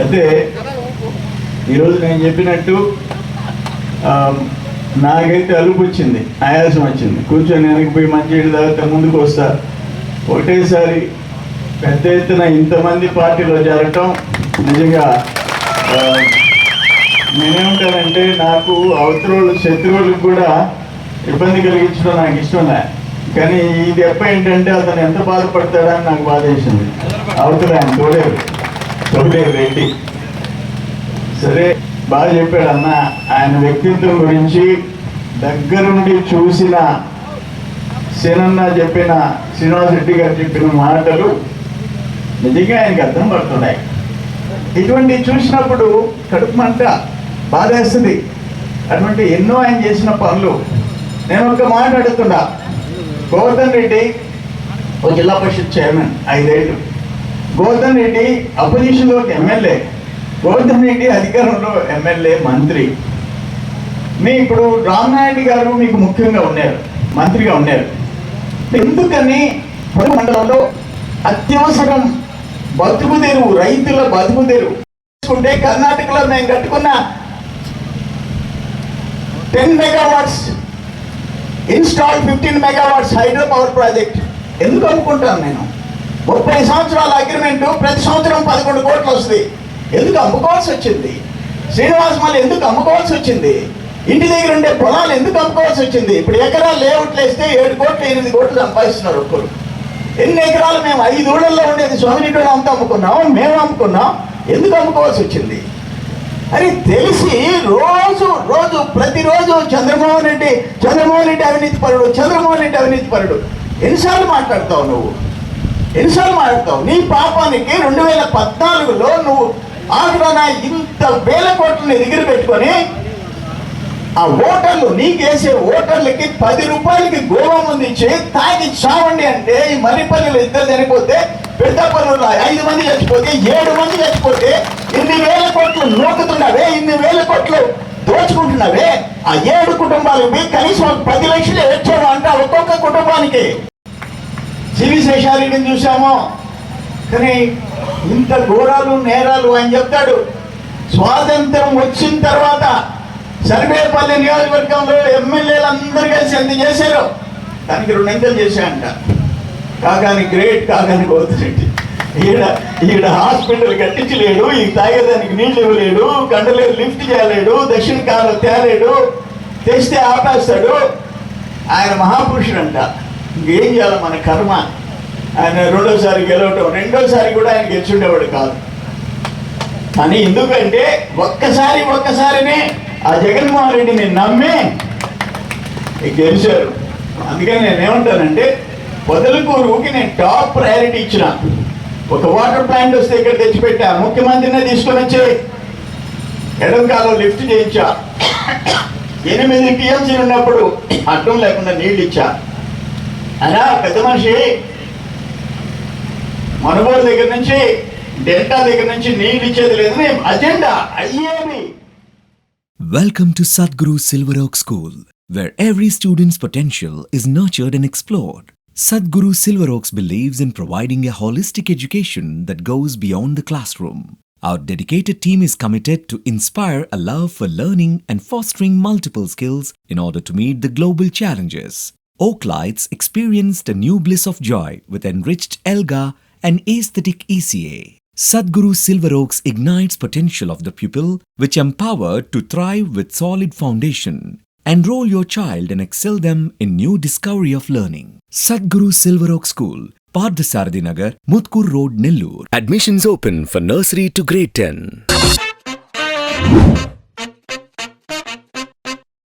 అయితే ఈరోజు నేను చెప్పినట్టు నాకైతే అలుపు వచ్చింది ఆయాసం వచ్చింది. కూర్చొని వెనకపోయి మంచి నీళ్ళు తాగితే ముందుకు వస్తా. ఒకటేసారి పెద్ద ఎత్తున ఇంతమంది పార్టీలో జరగటం నిజంగా నేనేమంటానంటే నాకు అవతల శత్రువులకు కూడా ఇబ్బంది కలిగించడం నాకు ఇష్టం లే. కానీ ఈ దెబ్బ ఏంటంటే అతను ఎంత బాధపడతాడని నాకు బాధ వేసింది. అవతల ఆయన తోడేరు తోడేరు రెడ్డి సరే బాగా చెప్పాడు అన్న ఆయన వ్యక్తిత్వం గురించి దగ్గరుండి చూసిన సేనన్న చెప్పిన శ్రీనివాస్ రెడ్డి గారు చెప్పిన మాటలు నిజంగా ఆయనకి అర్థం పడుతున్నాయి. ఇటువంటి చూసినప్పుడు కడుపు మంట బాధేస్తుంది. అటువంటి ఎన్నో ఆయన చేసిన పనులు. నేను ఒక మాట అడుగుతున్నా. గోవర్ధన్ రెడ్డి ఒక జిల్లా పరిషత్ చైర్మన్ ఐదేళ్ళు. గోవర్ధన్ రెడ్డి అపోజిషన్లో ఒక ఎమ్మెల్యే. గోవర్ధన్ రెడ్డి అధికారంలో ఎమ్మెల్యే మంత్రి. మీ ఇప్పుడు రామనాయుడు గారు మీకు ముఖ్యంగా ఉన్నారు మంత్రిగా ఉన్నారు. ఎందుకని పొరుగు మండలంలో అత్యవసరం బతుకు తెరువు రైతుల బతుకు తెరువు? చూసుకుంటే కర్ణాటకలో మేము కట్టుకున్న ten megawatts install fifteen megawatts hydro power project ఎందుకు అమ్ముకుంటాను నేను? ముప్పై సంవత్సరాల అగ్రిమెంట్ ప్రతి సంవత్సరం పదకొండు కోట్లు వస్తుంది. ఎందుకు అమ్ముకోవాల్సి వచ్చింది? శ్రీనివాస్ మళ్ళీ ఎందుకు అమ్ముకోవాల్సి వచ్చింది? ఇంటి దగ్గర ఉండే పొలాలు ఎందుకు అమ్ముకోవాల్సి వచ్చింది? ఇప్పుడు ఎకరాలు లేఅవుట్లు వేస్తే ఏడు కోట్లు ఎనిమిది కోట్లు సంపాదిస్తున్నారు ఒక్కరు. ఎన్ని ఎకరాలు మేము? ఐదు ఊళ్ళల్లో ఉండేది సోమినిటోళ్ళు అంతా అమ్ముకున్నాం మేము అమ్ముకున్నాం. ఎందుకు అమ్ముకోవాల్సి వచ్చింది? అని తెలిసి రోజు రోజు ప్రతిరోజు చంద్రమోహన్ రెడ్డి చంద్రమోహన్ రెడ్డి అవినీతి పరుడు చంద్రమోహన్ రెడ్డి అవినీతి పరుడు. ఎన్నిసార్లు మాట్లాడతావు నువ్వు? ఎన్నిసార్లు మాట్లాడతావు? నీ పాపానికి రెండు వేల పద్నాలుగులో నువ్వు ఆగ్రాన ఇంత వేల కోట్లని దగ్గర పెట్టుకొని ఆ ఓటర్లు నీకేసే ఓటర్లకి పది రూపాయలకి గోవా మంది ఇచ్చి తాగి చావండి అంటే ఈ మర్రిపల్లిలో ఇద్దరు చనిపోతే పెద్ద పనులు ఐదు మంది చచ్చిపోతే ఏడు మంది చచ్చిపోతే ఇన్ని వేల కోట్లు నోకుతున్నావే ఇన్ని వేల కోట్లు దోచుకుంటున్నావే. ఆ ఏడు కుటుంబాలకి కనీసం ఒక పది లక్షలు ఏడ్చాము అంటే ఒక్కొక్క కుటుంబానికి. సివి శేషారెడ్డిని చూసాము కానీ ఇంత ఘోరాలు నేరాలు అని చెప్తాడు. స్వాతంత్రం వచ్చిన తర్వాత సర్వేపల్లి నియోజకవర్గంలో ఎమ్మెల్యేలు అందరు కలిసి ఎంత చేశారు. దానికి రెండింతలు చేశాయంట. కాగాని గ్రేట్ కాగాని గోతురెడ్డి ఈడ ఈడ హాస్పిటల్ కట్టించలేడు ఈ తాగేదానికి నీళ్ళు ఇవ్వలేడు కండలేరు లిఫ్ట్ చేయలేడు దక్షిణ కాలు తేలేడు తెస్తే ఆపేస్తాడు. ఆయన మహాపురుషుడంట. ఇంకేం చేయాలి మన కర్మ? ఆయన రెండోసారి గెలవటం రెండోసారి కూడా ఆయన గెలిచుండేవాడు కాదు. కానీ ఎందుకంటే ఒక్కసారి ఒక్కసారినే ఆ జగన్మోహన్ రెడ్డిని నమ్మి. గెలిచారు. అందుకని నేనేమంటానంటే పొదలకూరుకి నేను టాప్ ప్రయారిటీ ఇచ్చిన. ఒక వాటర్ ప్లాంట్ వస్తే ఇక్కడ తెచ్చిపెట్టా. ముఖ్యమంత్రినే తీసుకొని వచ్చే. ఎడం కాలం లిఫ్ట్ చేయించా. ఎనిమిది టీఎంసీలు ఉన్నప్పుడు అడ్డం లేకుండా నీళ్ళు ఇచ్చా. అలా పెద్ద మనిషి. మనుగోలు దగ్గర నుంచి డెల్టా దగ్గర నుంచి నీళ్ళు ఇచ్చేది లేదు. అజెండా అయ్యేవి Welcome to Sadhguru Silver Oak School, where every student's potential is nurtured and explored. Sadhguru Silver Oaks believes in providing a holistic education that goes beyond the classroom. Our dedicated team is committed to inspire a love for learning and fostering multiple skills in order to meet the global challenges. Oaklights experienced a new bliss of joy with enriched ELGA and aesthetic ECA. Sadhguru Silver Oaks ignites potential of the pupil, which empowered to thrive with solid foundation. Enroll your child and excel them in new discovery of learning. Sadhguru Silver Oak School, Pardasarthi Nagar, Mutkur Road, Nellore. Admissions open for nursery to grade 10.